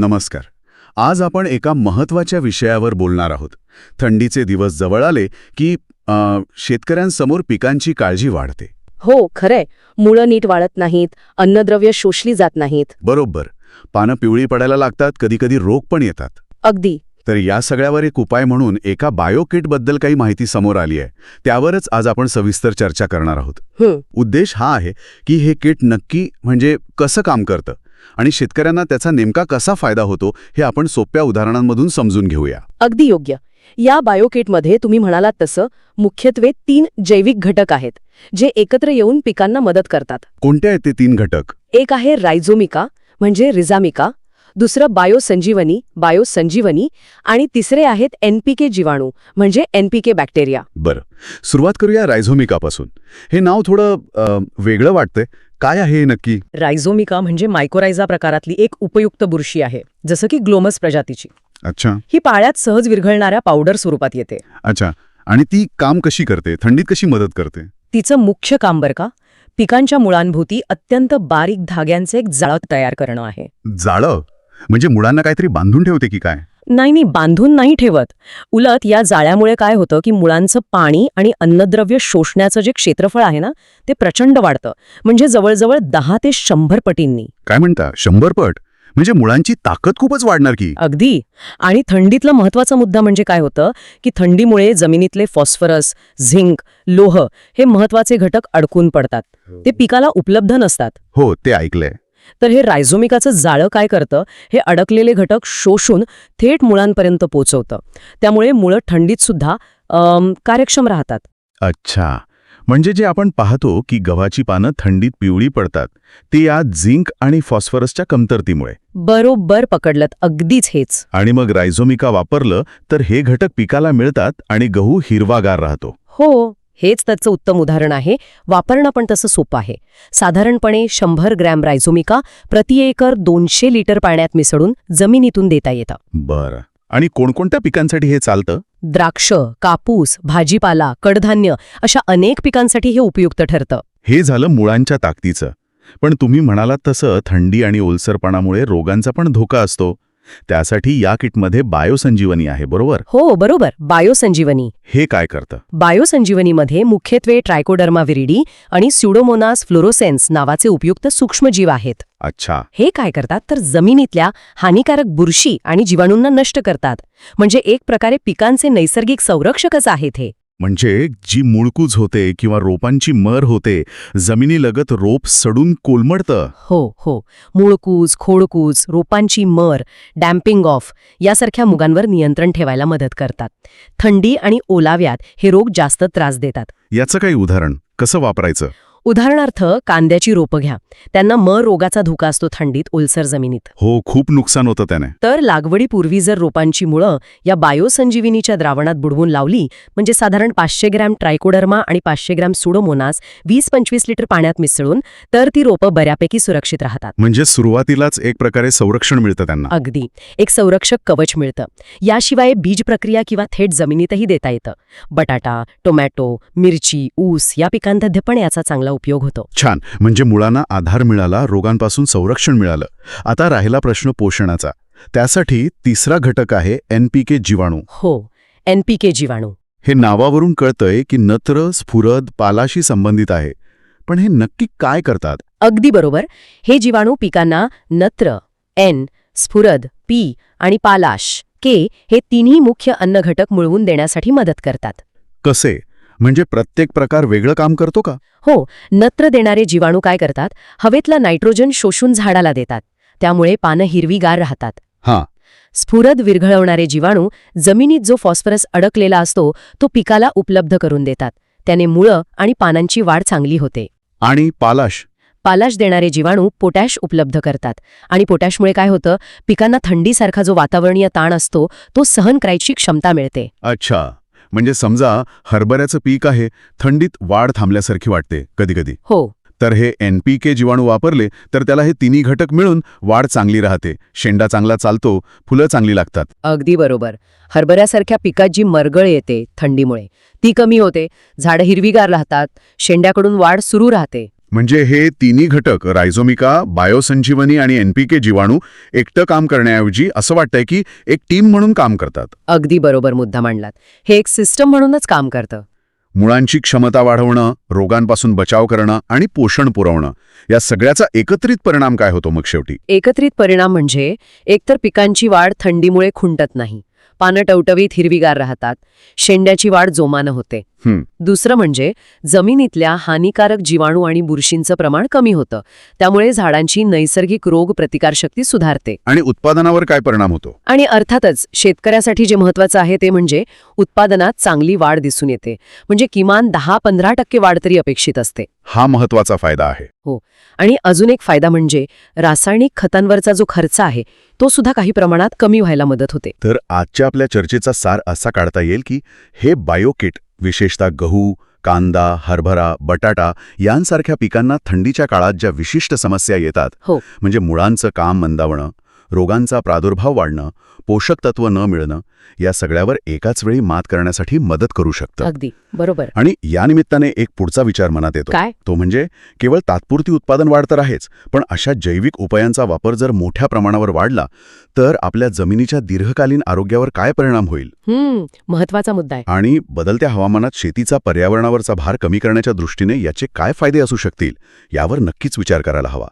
नमस्कार. आज आपण एका महत्त्वाच्या विषयावर बोलणार आहोत. थंडीचे दिवस जवळ आले की अ, शेतकऱ्यांसमोर पिकांची काळजी वाढते. हो खरंय. मुळं नीट वाळत नाहीत अन्नद्रव्य शोषली जात नाहीत. बरोबर. पानं पिवळी पडायला लागतात कधीकधी रोग पण येतात. अगदी. तर या सगळ्यावर एक उपाय म्हणून एका बायोकिटबद्दल काही माहिती समोर आली आहे. त्यावरच आज आपण सविस्तर चर्चा करणार आहोत. हं, उद्देश हा आहे की हे किट नक्की म्हणजे कसं काम करतं? आणि शेतकऱ्यांना त्याचा नेमका कसा फायदा होतो हे आपण सोप्या उदाहरणांमधून समजून घेऊया. अगदी योग्य. या बायोकिटमध्ये तुम्ही म्हणालात तसं मुख्यत्वे तीन जैविक घटक आहेत जे एकत्र येऊन पिकांना मदत करतात. कोणते आहेत ते तीन घटक? एक आहे रायझोमिका म्हणजे रिझामिका दुसरं बायोसंजीवनी बायोसंजीवनी आणि तिसरे आहेत एनपीके जीवाणू म्हणजे एनपीके बॅक्टेरिया. बरं. सुरुवात करूया रायझोमिकापासून हे नाव थोडं अ, वेगळं वाटतंय काय आहे नक्की? रायझोमिका म्हणजे मायकोरायझा प्रकारातली एक उपयुक्त बुरशी आहे जसं की ग्लोमस प्रजातीची. अच्छा. ही पाळ्यात सहज विरघळणाऱ्या पावडर स्वरूपात येते. अच्छा. आणि ती काम कशी करते? थंडीत कशी मदत करते? तिचं मुख्य काम बरं का पिकांच्या मुळांभोवती अत्यंत बारीक धाग्यांचे एक जाळं तयार करणं आहे. जाळं? म्हणजे मुलांना काहीतरी बांधून ठेवते की काय? नाही नाही बांधून नाही ठेवत. उलट या जाळ्यामुळे काय होतं की मुळांचं पाणी आणि अन्नद्रव्य शोषण्याचं जे क्षेत्रफळ आहे ना ते प्रचंड वाढतं. म्हणजे जवळजवळ दहा ते शंभर पटींनी. काय म्हणता? शंभर पट? म्हणजे मुलांची ताकद खूपच वाढणार की? अगदी. आणि थंडीतला महत्त्वाचा मुद्दा म्हणजे काय होतं? की थंडीमुळे जमिनीतले फॉस्फरस झिंक लोह हे महत्त्वाचे घटक अडकून पडतात. ते पिकाला उपलब्ध नसतात. हो ते ऐकलंय. तर हे रायझोमिकाचं जाळं काय करतं? हे अडकलेले घटक शोषून थेट मुळांपर्यंत पोचवतं. त्यामुळे मुळं थंडीत सुद्धा कार्यक्षम राहतात. अच्छा. म्हणजे जे आपण पाहतो की गव्हाची पानं थंडीत पिवळी पडतात ते या झिंक आणि फॉस्फरसच्या कमतरतीमुळे. बरोबर पकडलत. अगदीच हेच. आणि मग रायझोमिका वापरलं तर हे घटक पिकाला मिळतात आणि गहू हिरवागार राहतो. हो. हेच त्याचं उत्तम उदाहरण आहे. वापरणं पण तसं सोपं आहे. साधारणपणे शंभर ग्रॅम रायझोमिका प्रति एकर दोनशे लिटर पाण्यात मिसळून जमिनीतून देता येतं. बरं. आणि कोणकोणत्या पिकांसाठी हे चालतं? द्राक्ष कापूस भाजीपाला कडधान्य अशा अनेक पिकांसाठी हे उपयुक्त ठरतं. हे झालं मुळांच्या ताकदीचं. पण तुम्ही म्हणालात तसं थंडी आणि ओलसरपणामुळे रोगांचा पण धोका असतो. त्यासाठी या किटमध्ये बायोसंजीवनी आहे बरोबर? हो बरोबर. बायोसंजीवनी. हे काय करतं? बायोसंजीवनीमध्ये मुख्यत्वे ट्रायकोडर्मा विरिडी आणि स्युडोमोनास फ्लोरोसेन्स नावाचे उपयुक्त सूक्ष्मजीव आहेत. अच्छा. हे काय करतात? तर जमिनीतल्या हानिकारक बुरशी आणि जीवाणूंना नष्ट करतात. म्हणजे एक प्रकारे पिकांचे नैसर्गिक संरक्षकच आहेत हे. म्हणजे जी मुळकूज होते किंवा रोपांची मर होते जमिनीलगत रोप सडून कोलमडतं? हो हो. मूळकूज खोडकूज रोपांची मर डॅम्पिंग ऑफ यासारख्या मुगांवर नियंत्रण ठेवायला मदत करतात. थंडी आणि ओलाव्यात हे रोग जास्त त्रास देतात. याचं काही उदाहरण कसं वापरायचं? उदाहरणार्थ कांद्याची रोपं घ्या. त्यांना मर रोगाचा धोका असतो थंडीत ओलसर जमिनीत. हो खूप नुकसान होतं त्याने. तर लागवडीपूर्वी जर रोपांची मुळं या बायोसंजीविनीच्या द्रावणात बुडवून लावली म्हणजे साधारण पाचशे ग्रॅम ट्रायकोडर्मा आणि पाचशे ग्रॅम सुडोमोनास वीस पंचवीस लिटर पाण्यात मिसळून तर ती रोपं बऱ्यापैकी सुरक्षित राहतात. म्हणजे सुरुवातीलाच एक प्रकारे संरक्षण मिळतं त्यांना. अगदी. एक संरक्षक कवच मिळतं. याशिवाय बीज प्रक्रिया किंवा थेट जमिनीतही देता येतं. बटाटा टोमॅटो मिरची ऊस या पिकांमध्ये पण याचा चांगला उपयोग होतो. छान. म्हणजे मुलांना आधार मिळाला रोगांपासून संरक्षण मिळालं. आता राहिला प्रश्न पोषणाचा. त्यासाठी तिसरा घटक आहे एनपीके जीवाणू. हो एनपीके जीवाणू. हे नावावरून कळतंय की नत्र स्फुरद पालाशी संबंधित आहे. पण हे नक्की काय करतात? अगदी बरोबर. हे जीवाणू पिकांना नत्र एन स्फुरद पी आणि पालाश के हे तिन्ही मुख्य अन्न घटक मिळवून देण्यासाठी मदत करतात. कसे? म्हणजे प्रत्येक प्रकार वेगळं काम करतो का? हो नत्र देणारे जीवाणू काय करतात? हवेतला नायट्रोजन शोषून झाडाला देतात. त्यामुळे पानं हिरवीगार राहतात. हां. स्फुरद विरघळवणारे जीवाणू जमिनीत जो फॉस्फरस अडकलेला असतो तो पिकाला उपलब्ध करून देतात. त्याने मुळं आणि पानांची वाढ चांगली होते. आणि पालाश? पालाश देणारे जीवाणू पोटॅश उपलब्ध करतात. आणि पोटॅशमुळे काय होतं? पिकांना थंडीसारखा जो वातावरणीय ताण असतो तो सहन करायची क्षमता मिळते. अच्छा. म्हणजे समजा हरभऱ्याचं पीक आहे थंडीत वाढ थांबल्यासारखी वाटते कधीकधी. हो. तर हे एनपीके जीवाणू वापरले तर त्याला हे तिन्ही घटक मिळून वाढ चांगली राहते. शेंडा चांगला चालतो फुलं चांगली लागतात. अगदी बरोबर. हरभऱ्यासारख्या पिकात जी मरगळ येते थंडीमुळे ती कमी होते झाडं हिरवीगार राहतात शेंड्याकडून वाढ सुरू राहते. म्हणजे हे तिन्ही घटक रायझोमिका बायोसंजीवनी आणि एनपीके जीवाणू एकटं काम करण्याऐवजी असं वाटतंय की एक टीम म्हणून काम करतात. अगदी बरोबर मुद्दा मांडलात. हे एक सिस्टम म्हणूनच काम करतं. मुळांची क्षमता वाढवणं रोगांपासून बचाव करणं आणि पोषण पुरवणं या सगळ्याचा एकत्रित परिणाम काय होतो मग शेवटी? एकत्रित परिणाम म्हणजे एकतर पिकांची वाढ थंडीमुळे खुंटत नाही पानं टवटवीत हिरवीगार राहतात. शेंड्याची वाढ जोमानं होते. दुसरं म्हणजे जमिनीतल्या हानिकारक जीवाणू आणि बुरशींचं प्रमाण कमी होतं. त्यामुळे झाडांची नैसर्गिक रोग प्रतिकारशक्ती सुधारते. आणि उत्पादनावर काय परिणाम होतो? आणि अर्थातच शेतकऱ्यासाठी जे महत्वाचं आहे ते म्हणजे उत्पादनात चांगली वाढ दिसून येते. म्हणजे किमान दहा पंधरा टक्के वाढ तरी अपेक्षित असते. हा महत्त्वाचा फायदा आहे. आणि अजून एक फायदा म्हणजे रासायनिक खतांवरचा जो खर्च आहे तो सुद्धा काही प्रमाणात कमी व्हायला मदत होते. तर आजच्या आपल्या चर्चेचा सार असा काढता येईल की हे बायोकिट विशेषतः गहू कांदा हरभरा बटाटा यांसारख्या पिकांना थंडीच्या काळात ज्या विशिष्ट समस्या येतात हो. म्हणजे मुळांचं काम मंदावणं रोगांचा प्रादुर्भाव वाढणं पोषक तत्व न मिळणं या सगळ्यावर एकाच वेळी मात करण्यासाठी मदत करू शकतं. अगदी. बरोबर. आणि या निमित्ताने एक पुढचा विचार मनात येतो. काय? तो म्हणजे केवळ तात्पुरती उत्पादन वाढ तर आहेच पण अशा जैविक उपायांचा वापर जर मोठ्या प्रमाणावर वाढला तर आपल्या जमिनीच्या दीर्घकालीन आरोग्यावर काय परिणाम होईल? महत्त्वाचा मुद्दा आहे. आणि बदलत्या हवामानात शेतीचा पर्यावरणावरचा भार कमी करण्याच्या दृष्टीने याचे काय फायदे असू शकतील यावर नक्कीच विचार करायला हवा.